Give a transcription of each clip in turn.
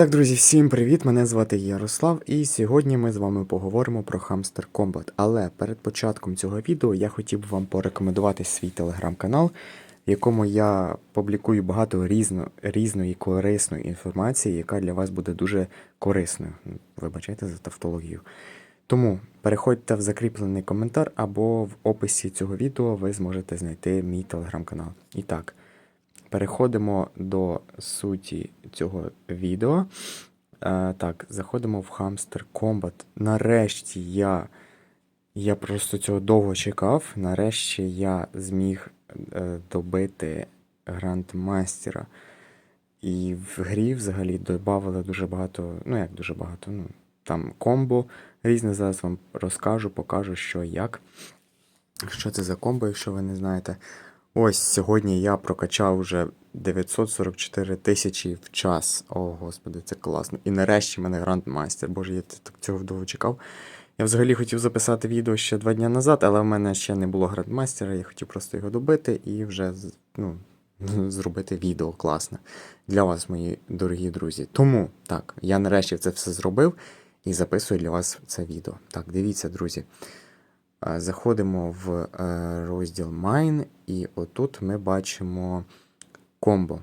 Так, друзі, всім привіт! Мене звати Ярослав, і сьогодні ми з вами поговоримо про Hamster Combat. Але перед початком цього відео я хотів би вам порекомендувати свій телеграм-канал, в якому я публікую багато різно, різної корисної інформації, яка для вас буде дуже корисною. Вибачайте за тавтологію. Тому переходьте в закріплений коментар або в описі цього відео ви зможете знайти мій телеграм-канал. І так. Переходимо до суті цього відео. Е, так, заходимо в Hamster Combat. Нарешті я. Я просто цього довго чекав. Нарешті я зміг е, добити грандмастера. І в грі взагалі додавали дуже багато, ну як дуже багато, ну, там комбо різне. Зараз вам розкажу, покажу, що як. Що це за комбо, якщо ви не знаєте. Ось сьогодні я прокачав вже 944 тисячі в час. О, господи, це класно. І нарешті в мене грандмастер. Боже, я так цього довго чекав. Я взагалі хотів записати відео ще два дні назад, але в мене ще не було грандмастера, я хотів просто його добити і вже ну, зробити відео класне для вас, мої дорогі друзі. Тому так, я нарешті це все зробив і записую для вас це відео. Так, дивіться, друзі. Заходимо в е, розділ Mine, і отут ми бачимо комбо.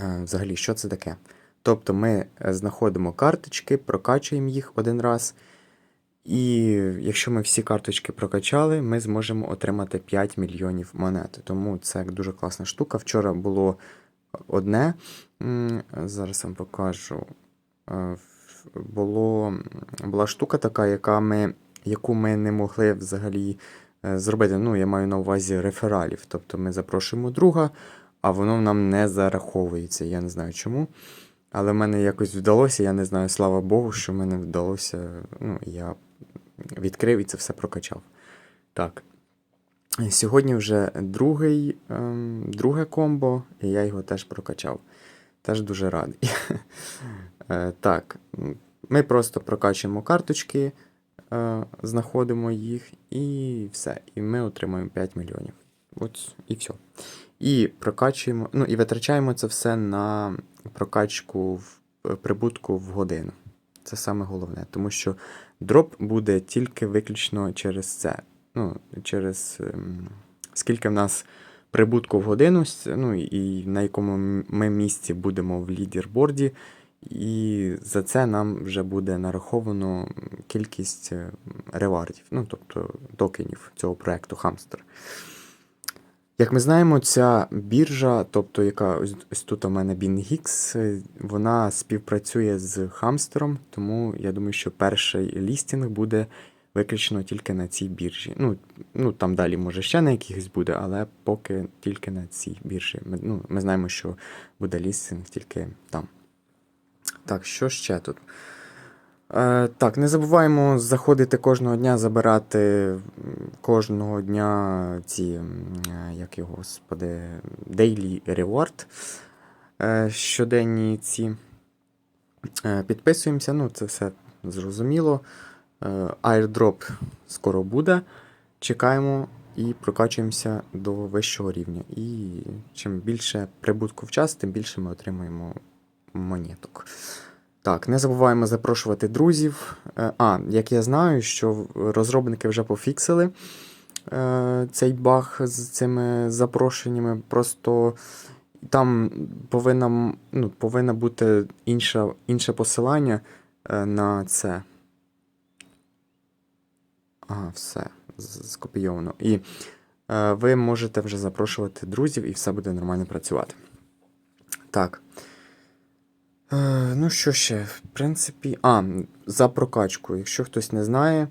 Е, Взагалі, що це таке? Тобто ми е, знаходимо карточки, прокачуємо їх один раз. І якщо ми всі карточки прокачали, ми зможемо отримати 5 мільйонів монет. Тому це дуже класна штука. Вчора було одне. Зараз вам покажу. Було, була штука така, яка ми яку ми не могли взагалі е, зробити. Ну, я маю на увазі рефералів. Тобто ми запрошуємо друга, а воно нам не зараховується. Я не знаю чому. Але в мене якось вдалося, я не знаю, слава Богу, що в мене вдалося. Ну, я відкрив і це все прокачав. Так. Сьогодні вже другий, ем, друге комбо, і я його теж прокачав. Теж дуже радий. Е, Так, ми просто прокачуємо карточки, знаходимо їх і все. І ми отримаємо 5 мільйонів. От і все. І прокачуємо, ну і витрачаємо це все на прокачку в е, прибутку в годину. Це саме головне, тому що дроп буде тільки виключно через це. Ну, через ем, скільки в нас прибутку в годину, ну і на якому ми місці будемо в лідерборді, і за це нам вже буде нараховано кількість е, ревардів, ну тобто токенів цього проекту Hamster. Як ми знаємо, ця біржа, тобто яка ось, тут у мене BinGix, е, вона співпрацює з Хамстером, тому я думаю, що перший лістінг буде виключно тільки на цій біржі. Ну, ну там далі може ще на якихось буде, але поки тільки на цій біржі. Ми, ну, ми знаємо, що буде лістинг тільки там. Так, що ще тут? Е, так, не забуваємо заходити кожного дня, забирати кожного дня ці, е, як його, господи, Daily Reward. Е, щоденні ці. Е, підписуємося, ну це все зрозуміло. Е, airdrop скоро буде. Чекаємо і прокачуємося до вищого рівня. І чим більше прибутку в час, тим більше ми отримуємо монеток. Так, не забуваємо запрошувати друзів. Е, А, як я знаю, що розробники вже пофіксили е, цей баг з цими запрошеннями. Просто там повинна, ну, повинна бути інша, інше посилання е, на це. Ага, все, скопійовано. І ви можете вже запрошувати друзів, і все буде нормально працювати. Так. Е, ну, що ще? В принципі. А, за прокачку. Якщо хтось не знає,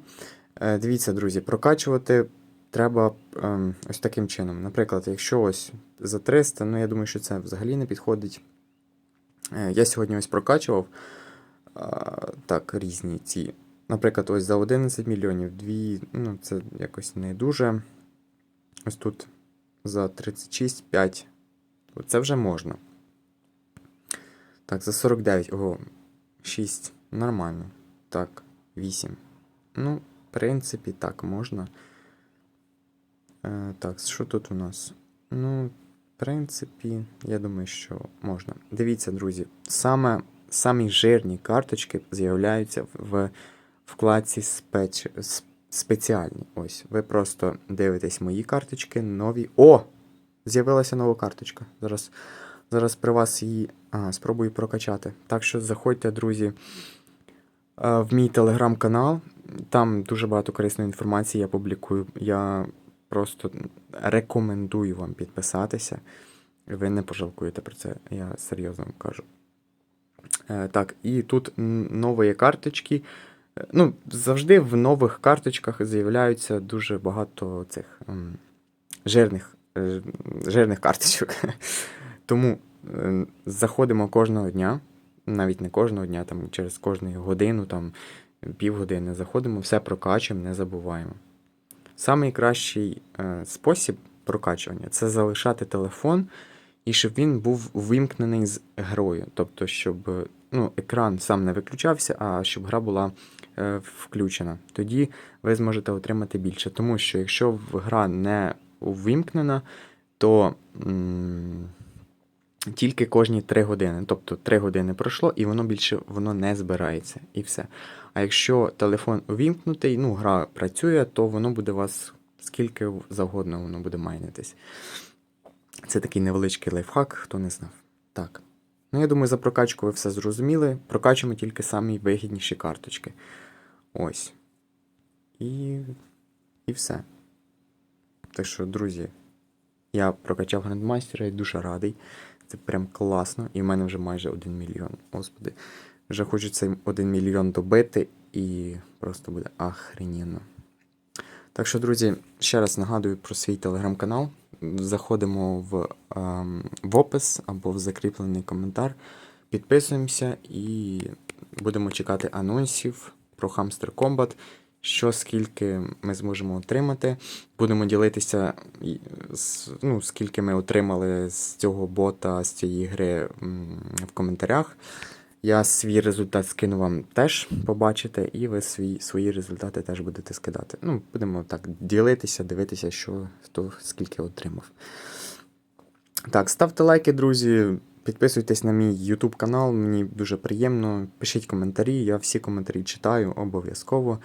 е, дивіться, друзі, прокачувати треба ем, ось таким чином. Наприклад, якщо ось за 300, ну я думаю, що це взагалі не підходить. Е, я сьогодні ось прокачував а, так, різні ці. Наприклад, ось за 11 мільйонів, дві, ну, це якось не дуже. Ось тут за 36, 5. Це вже можна. Так, за 49. Ого, 6. Нормально. Так, 8. Ну, в принципі, так можна. Е, так, що тут у нас? Ну, в принципі, я думаю, що можна. Дивіться, друзі, саме самі жирні карточки з'являються в вкладці спеч... спеціальні. Ось, ви просто дивитесь мої карточки, нові. О! З'явилася нова карточка. Зараз, зараз при вас її а, спробую прокачати. Так що заходьте, друзі, в мій телеграм-канал. Там дуже багато корисної інформації я публікую. Я просто рекомендую вам підписатися. Ви не пожалкуєте про це, я серйозно вам кажу. Е, Так, і тут нові карточки. Е, Ну, завжди в нових карточках з'являються дуже багато цих жирних, е, жирних карточок. Тому е, заходимо кожного дня, навіть не кожного дня, там через кожну годину, там півгодини заходимо, все прокачуємо, не забуваємо. Самий кращий е, спосіб прокачування це залишати телефон і щоб він був вимкнений з грою. Тобто, щоб е, ну, екран сам не виключався, а щоб гра була включена. Тоді ви зможете отримати більше. Тому що якщо гра не вимкнена, то м, тільки кожні 3 години. Тобто 3 години пройшло, і воно більше воно не збирається. І все. А якщо телефон увімкнутий, ну, гра працює, то воно буде вас скільки завгодно воно буде майнитись. Це такий невеличкий лайфхак, хто не знав. Так. Ну, я думаю, за прокачку ви все зрозуміли. Прокачуємо тільки самі вигідніші карточки. Ось. І. І все. Так що, друзі, я прокачав грандмастера і дуже радий. Це прям класно. І в мене вже майже 1 мільйон. Господи. Вже хочу цей 1 мільйон добити і просто буде охрененно. Так що, друзі, ще раз нагадую про свій телеграм-канал. Заходимо в, ем, в опис або в закріплений коментар. Підписуємося і будемо чекати анонсів про Hamster Combat. Що скільки ми зможемо отримати. Будемо ділитися, ну, скільки ми отримали з цього бота, з цієї гри в коментарях. Я свій результат скину вам теж побачите, і ви свій, свої результати теж будете скидати. Ну, будемо так ділитися, дивитися, що хто скільки отримав. Так, ставте лайки, друзі. Підписуйтесь на мій YouTube канал, мені дуже приємно. Пишіть коментарі, я всі коментарі читаю обов'язково.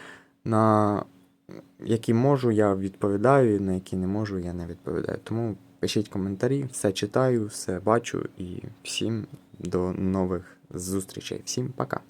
На які можу, я відповідаю, на які не можу, я не відповідаю. Тому пишіть коментарі, все читаю, все бачу і всім до нових зустрічей. Всім пока.